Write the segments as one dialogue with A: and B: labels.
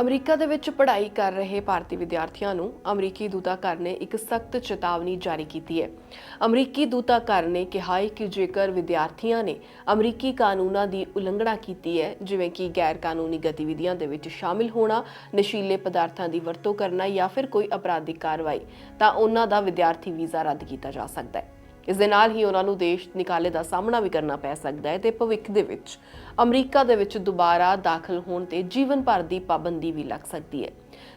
A: America ਦੇ ਵਿੱਚ ਪੜ੍ਹਾਈ ਕਰ ਰਹੇ ਭਾਰਤੀ ਵਿਦਿਆਰਥੀਆਂ ਨੂੰ ਅਮਰੀਕੀ ਦੂਤਾਘਰ ਨੇ ਇੱਕ ਸਖਤ ਚੇਤਾਵਨੀ ਜਾਰੀ ਕੀਤੀ ਹੈ। ਅਮਰੀਕੀ ਦੂਤਾਘਰ ਨੇ ਕਿਹਾ ਹੈ ਕਿ ਜੇਕਰ ਵਿਦਿਆਰਥੀਆਂ ਨੇ ਅਮਰੀਕੀ ਕਾਨੂੰਨਾਂ ਦੀ ਉਲੰਘਣਾ ਕੀਤੀ ਹੈ, ਜਿਵੇਂ ਕਿ ਗੈਰ ਕਾਨੂੰਨੀ ਗਤੀਵਿਧੀਆਂ ਦੇ ਵਿੱਚ ਸ਼ਾਮਿਲ ਹੋਣਾ, ਨਸ਼ੀਲੇ ਪਦਾਰਥਾਂ ਦੀ ਵਰਤੋਂ ਕਰਨਾ ਜਾਂ ਫਿਰ ਕੋਈ ਅਪਰਾਧਿਕ ਕਾਰਵਾਈ, ਤਾਂ ਉਹਨਾਂ ਦਾ ਵਿਦਿਆਰਥੀ ਵੀਜ਼ਾ ਰੱਦ ਕੀਤਾ ਜਾ ਸਕਦਾ ਹੈ। ਇਸ ਦੇ ਨਾਲ ਹੀ ਉਹਨਾਂ ਨੂੰ ਦੇਸ਼ ਨਿਕਾਲੇ ਦਾ ਸਾਹਮਣਾ ਵੀ ਕਰਨਾ ਪੈ ਸਕਦਾ ਹੈ ਤੇ ਭਵਿੱਖ ਦੇ ਵਿੱਚ ਅਮਰੀਕਾ ਦੇ ਵਿੱਚ ਦੁਬਾਰਾ ਦਾਖਲ ਹੋਣ ਤੇ ਜੀਵਨ ਭਰ ਦੀ ਪਾਬੰਦੀ ਵੀ ਲੱਗ ਸਕਦੀ ਹੈ।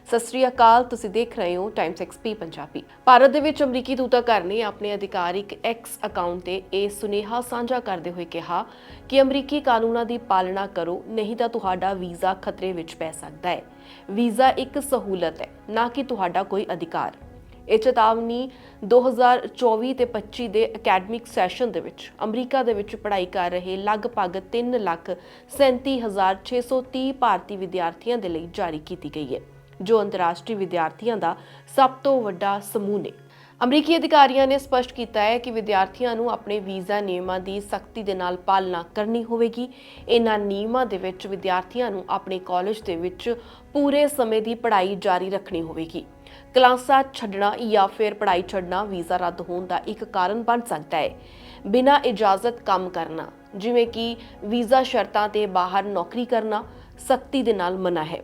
A: ਸਤਿ ਸ੍ਰੀ ਅਕਾਲ, ਤੁਸੀਂ ਦੇਖ ਰਹੇ ਹੋ ਟਾਈਮਸ ਐਕਸਪੀ ਪੰਜਾਬੀ। ਭਾਰਤ ਦੇ ਵਿੱਚ ਅਮਰੀਕੀ ਦੂਤਾਘਰ ਨੇ ਆਪਣੇ ਅਧਿਕਾਰਿਕ ਐਕਸ ਅਕਾਊਂਟ ਤੇ ਇਹ ਸੁਨੇਹਾ ਸਾਂਝਾ ਕਰਦੇ ਹੋਏ ਕਿਹਾ ਕਿ ਅਮਰੀਕੀ ਕਾਨੂੰਨਾਂ ਦੀ ਪਾਲਣਾ ਕਰੋ, ਨਹੀਂ ਤਾਂ ਤੁਹਾਡਾ ਵੀਜ਼ਾ ਖਤਰੇ ਵਿੱਚ ਪੈ ਸਕਦਾ ਹੈ। ਵੀਜ਼ਾ ਇੱਕ ਸਹੂਲਤ ਹੈ, ਨਾ ਕਿ ਤੁਹਾਡਾ ਕੋਈ ਅਧਿਕਾਰ। ਇਹ ਚੇਤਾਵਨੀ 2024 ਤੇ 25 ਦੇ ਅਕੈਡਮਿਕ ਸੈਸ਼ਨ ਦੇ ਵਿੱਚ ਅਮਰੀਕਾ ਦੇ ਵਿੱਚ ਪੜ੍ਹਾਈ ਕਰ ਰਹੇ ਲਗਭਗ 3 ਲੱਖ 37630 ਭਾਰਤੀ ਵਿਦਿਆਰਥੀਆਂ ਦੇ ਲਈ ਜਾਰੀ ਕੀਤੀ ਗਈ ਹੈ, ਜੋ ਅੰਤਰਰਾਸ਼ਟਰੀ ਵਿਦਿਆਰਥੀਆਂ ਦਾ ਸਭ ਤੋਂ ਵੱਡਾ ਸਮੂਹ ਨੇ। ਅਮਰੀਕੀ ਅਧਿਕਾਰੀਆਂ ਨੇ ਸਪਸ਼ਟ ਕੀਤਾ ਹੈ ਕਿ ਵਿਦਿਆਰਥੀਆਂ ਨੂੰ ਆਪਣੇ ਵੀਜ਼ਾ ਨਿਯਮਾਂ ਦੀ ਸਖਤੀ ਦੇ ਨਾਲ ਪਾਲਣਾ ਕਰਨੀ ਹੋਵੇਗੀ। ਇਹਨਾਂ ਨਿਯਮਾਂ ਦੇ ਵਿੱਚ ਵਿਦਿਆਰਥੀਆਂ ਨੂੰ ਆਪਣੇ ਕਾਲਜ ਦੇ ਵਿੱਚ ਪੂਰੇ ਸਮੇਂ ਦੀ ਪੜ੍ਹਾਈ ਜਾਰੀ ਰੱਖਣੀ ਹੋਵੇਗੀ। ਕਲਾਸਾਂ ਛੱਡਣਾ ਜਾਂ ਫਿਰ ਪੜ੍ਹਾਈ ਛੱਡਣਾ, ਵੀਜ਼ਾ ਰੱਦ ਹੋਣ ਦਾ ਇੱਕ ਕਾਰਨ ਬਣ ਸਕਦਾ ਹੈ। ਬਿਨਾਂ ਇਜਾਜ਼ਤ ਕੰਮ ਕਰਨਾ, ਜਿਵੇਂ ਕਿ ਵੀਜ਼ਾ ਸ਼ਰਤਾਂ ਤੇ ਬਾਹਰ ਨੌਕਰੀ ਕਰਨਾ, ਸਖਤੀ ਦੇ ਨਾਲ ਮਨਾ ਹੈ।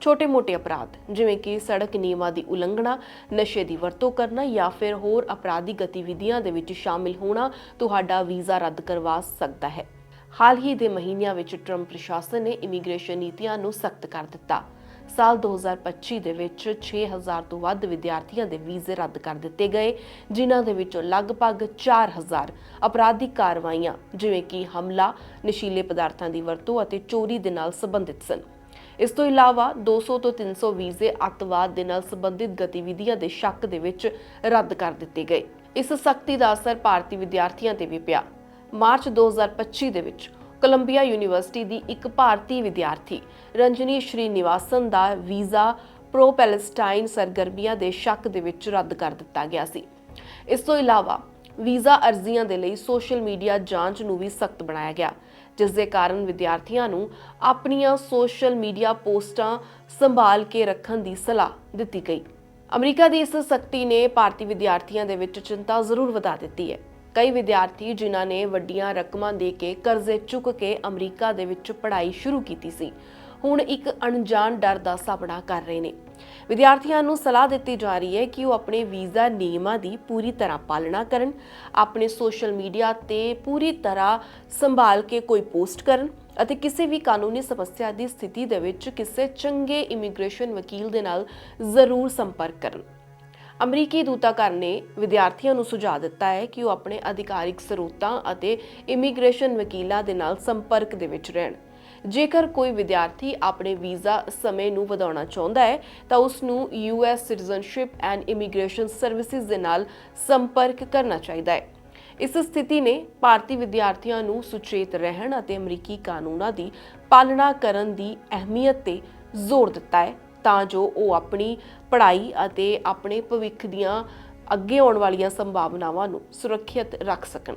A: ਛੋਟੇ-ਮੋਟੇ ਅਪਰਾਧ, ਜਿਵੇਂ ਕਿ ਸੜਕ ਨਿਯਮਾਂ ਦੀ ਉਲੰਘਣਾ, ਨਸ਼ੇ ਦੀ ਵਰਤੋਂ ਕਰਨਾ ਜਾਂ ਫਿਰ ਹੋਰ ਅਪਰਾਧੀ ਗਤੀਵਿਧੀਆਂ ਦੇ ਵਿੱਚ ਸ਼ਾਮਿਲ ਹੋਣਾ ਤੁਹਾਡਾ ਵੀਜ਼ਾ ਰੱਦ ਕਰਵਾ ਸਕਦਾ ਹੈ। ਹਾਲ ਹੀ ਦੇ ਮਹੀਨਿਆਂ ਵਿੱਚ ਟਰੰਪ ਪ੍ਰਸ਼ਾਸਨ ਨੇ ਇਮੀਗ੍ਰੇਸ਼ਨ ਨੀਤੀਆਂ ਨੂੰ ਸਖਤ ਕਰ ਦਿੱਤਾ। ਸਾਲ 2025 ਦੇ ਵਿੱਚ 6000 ਤੋਂ ਵੱਧ ਵਿਦਿਆਰਥੀਆਂ ਦੇ ਵੀਜ਼ੇ ਰੱਦ ਕਰ ਦਿੱਤੇ ਗਏ, ਜਿਨ੍ਹਾਂ ਦੇ ਵਿੱਚੋਂ ਲਗਭਗ 4000 ਅਪਰਾਧਿਕ ਕਾਰਵਾਈਆਂ, ਜਿਵੇਂ ਕਿ ਹਮਲਾ, ਨਸ਼ੀਲੇ ਪਦਾਰਥਾਂ ਦੀ ਵਰਤੋਂ ਅਤੇ ਚੋਰੀ ਦੇ ਨਾਲ ਸੰਬੰਧਿਤ ਸਨ। ਇਸ ਤੋਂ ਇਲਾਵਾ 200 ਤੋਂ 300 ਵੀਜ਼ੇ ਅੱਤਵਾਦ ਦੇ ਨਾਲ ਸੰਬੰਧਿਤ ਗਤੀਵਿਧੀਆਂ ਦੇ ਸ਼ੱਕ ਦੇ ਵਿੱਚ ਰੱਦ ਕਰ ਦਿੱਤੇ ਗਏ। ਇਸ ਸਖਤੀ ਦਾ ਅਸਰ ਭਾਰਤੀ ਵਿਦਿਆਰਥੀਆਂ ਤੇ ਵੀ ਪਿਆ। ਮਾਰਚ 2025 ਦੇ ਵਿੱਚ ਕੋਲੰਬੀਆ ਯੂਨੀਵਰਸਿਟੀ ਦੀ ਇੱਕ ਭਾਰਤੀ ਵਿਦਿਆਰਥੀ, ਰੰਜਨੀ ਸ਼੍ਰੀਨਿਵਾਸਨ ਦਾ ਵੀਜ਼ਾ ਪ੍ਰੋ ਪੈਲੇਸਟਾਈਨ ਸਰਗਰਮੀਆਂ ਦੇ ਸ਼ੱਕ ਦੇ ਵਿੱਚ ਰੱਦ ਕਰ ਦਿੱਤਾ ਗਿਆ ਸੀ। ਇਸ ਤੋਂ ਇਲਾਵਾ ਵੀਜ਼ਾ ਅਰਜ਼ੀਆਂ ਦੇ ਲਈ ਸੋਸ਼ਲ ਮੀਡੀਆ ਜਾਂਚ ਨੂੰ ਵੀ ਸਖਤ ਬਣਾਇਆ ਗਿਆ, ਜਿਸ ਦੇ ਕਾਰਨ ਵਿਦਿਆਰਥੀਆਂ ਨੂੰ ਆਪਣੀਆਂ ਸੋਸ਼ਲ ਮੀਡੀਆ ਪੋਸਟਾਂ ਸੰਭਾਲ ਕੇ ਰੱਖਣ ਦੀ ਸਲਾਹ ਦਿੱਤੀ ਗਈ। ਅਮਰੀਕਾ ਦੀ ਇਸ ਸਖਤੀ ਨੇ ਭਾਰਤੀ ਵਿਦਿਆਰਥੀਆਂ ਦੇ ਵਿੱਚ ਚਿੰਤਾ ਜ਼ਰੂਰ ਵਧਾ ਦਿੱਤੀ ਹੈ। ਕਈ ਵਿਦਿਆਰਥੀ ਜਿਨ੍ਹਾਂ ਨੇ ਵੱਡੀਆਂ ਰਕਮਾਂ ਦੇ ਕੇ ਕਰਜ਼ੇ ਚੁੱਕ ਕੇ ਅਮਰੀਕਾ ਦੇ ਵਿੱਚ ਪੜ੍ਹਾਈ ਸ਼ੁਰੂ ਕੀਤੀ ਸੀ, ਹੁਣ ਇੱਕ ਅਣਜਾਣ ਡਰ ਦਾ ਸਾਹਮਣਾ ਕਰ ਰਹੇ ਨੇ। ਵਿਦਿਆਰਥੀਆਂ ਨੂੰ ਸਲਾਹ ਦਿੱਤੀ ਜਾ ਰਹੀ ਹੈ ਕਿ ਉਹ ਆਪਣੇ ਵੀਜ਼ਾ ਨਿਯਮਾਂ ਦੀ ਪੂਰੀ ਤਰ੍ਹਾਂ ਪਾਲਣਾ ਕਰਨ, ਆਪਣੇ ਸੋਸ਼ਲ ਮੀਡੀਆ ਤੇ ਪੂਰੀ ਤਰ੍ਹਾਂ ਸੰਭਾਲ ਕੇ ਕੋਈ ਪੋਸਟ ਕਰਨ ਅਤੇ ਕਿਸੇ ਵੀ ਕਾਨੂੰਨੀ ਸਮੱਸਿਆ ਦੀ ਸਥਿਤੀ ਦੇ ਵਿੱਚ ਕਿਸੇ ਚੰਗੇ ਇਮੀਗ੍ਰੇਸ਼ਨ ਵਕੀਲ ਦੇ ਨਾਲ ਜ਼ਰੂਰ ਸੰਪਰਕ ਕਰਨ। ਅਮਰੀਕੀ ਦੂਤਾਘਰ ਨੇ ਵਿਦਿਆਰਥੀਆਂ ਨੂੰ ਸੁਝਾਅ ਦਿੱਤਾ ਹੈ ਕਿ ਉਹ ਆਪਣੇ ਅਧਿਕਾਰਿਕ ਸਰੋਤਾਂ ਅਤੇ ਇਮੀਗ੍ਰੇਸ਼ਨ ਵਕੀਲਾਂ ਦੇ ਨਾਲ ਸੰਪਰਕ ਦੇ ਵਿੱਚ ਰਹਿਣ। ਜੇਕਰ ਕੋਈ ਵਿਦਿਆਰਥੀ ਆਪਣੇ ਵੀਜ਼ਾ ਸਮੇਂ ਨੂੰ ਵਧਾਉਣਾ ਚਾਹੁੰਦਾ ਹੈ, ਤਾਂ ਉਸ ਨੂੰ US citizenship and immigration services ਦੇ ਨਾਲ ਸੰਪਰਕ ਕਰਨਾ ਚਾਹੀਦਾ ਹੈ। ਇਸ ਸਥਿਤੀ ਨੇ ਭਾਰਤੀ ਵਿਦਿਆਰਥੀਆਂ ਨੂੰ ਸੁਚੇਤ ਰਹਿਣ ਅਤੇ ਅਮਰੀਕੀ ਕਾਨੂੰਨਾਂ ਦੀ ਪਾਲਣਾ ਕਰਨ ਦੀ ਅਹਿਮੀਅਤ ਤੇ ਜ਼ੋਰ ਦਿੱਤਾ ਹੈ, ਤਾਂ ਜੋ ਉਹ ਆਪਣੀ ਪੜ੍ਹਾਈ ਅਤੇ ਆਪਣੇ ਭਵਿੱਖ ਦੀਆਂ ਅੱਗੇ ਆਉਣ ਵਾਲੀਆਂ ਸੰਭਾਵਨਾਵਾਂ ਨੂੰ ਸੁਰੱਖਿਅਤ ਰੱਖ ਸਕਣ।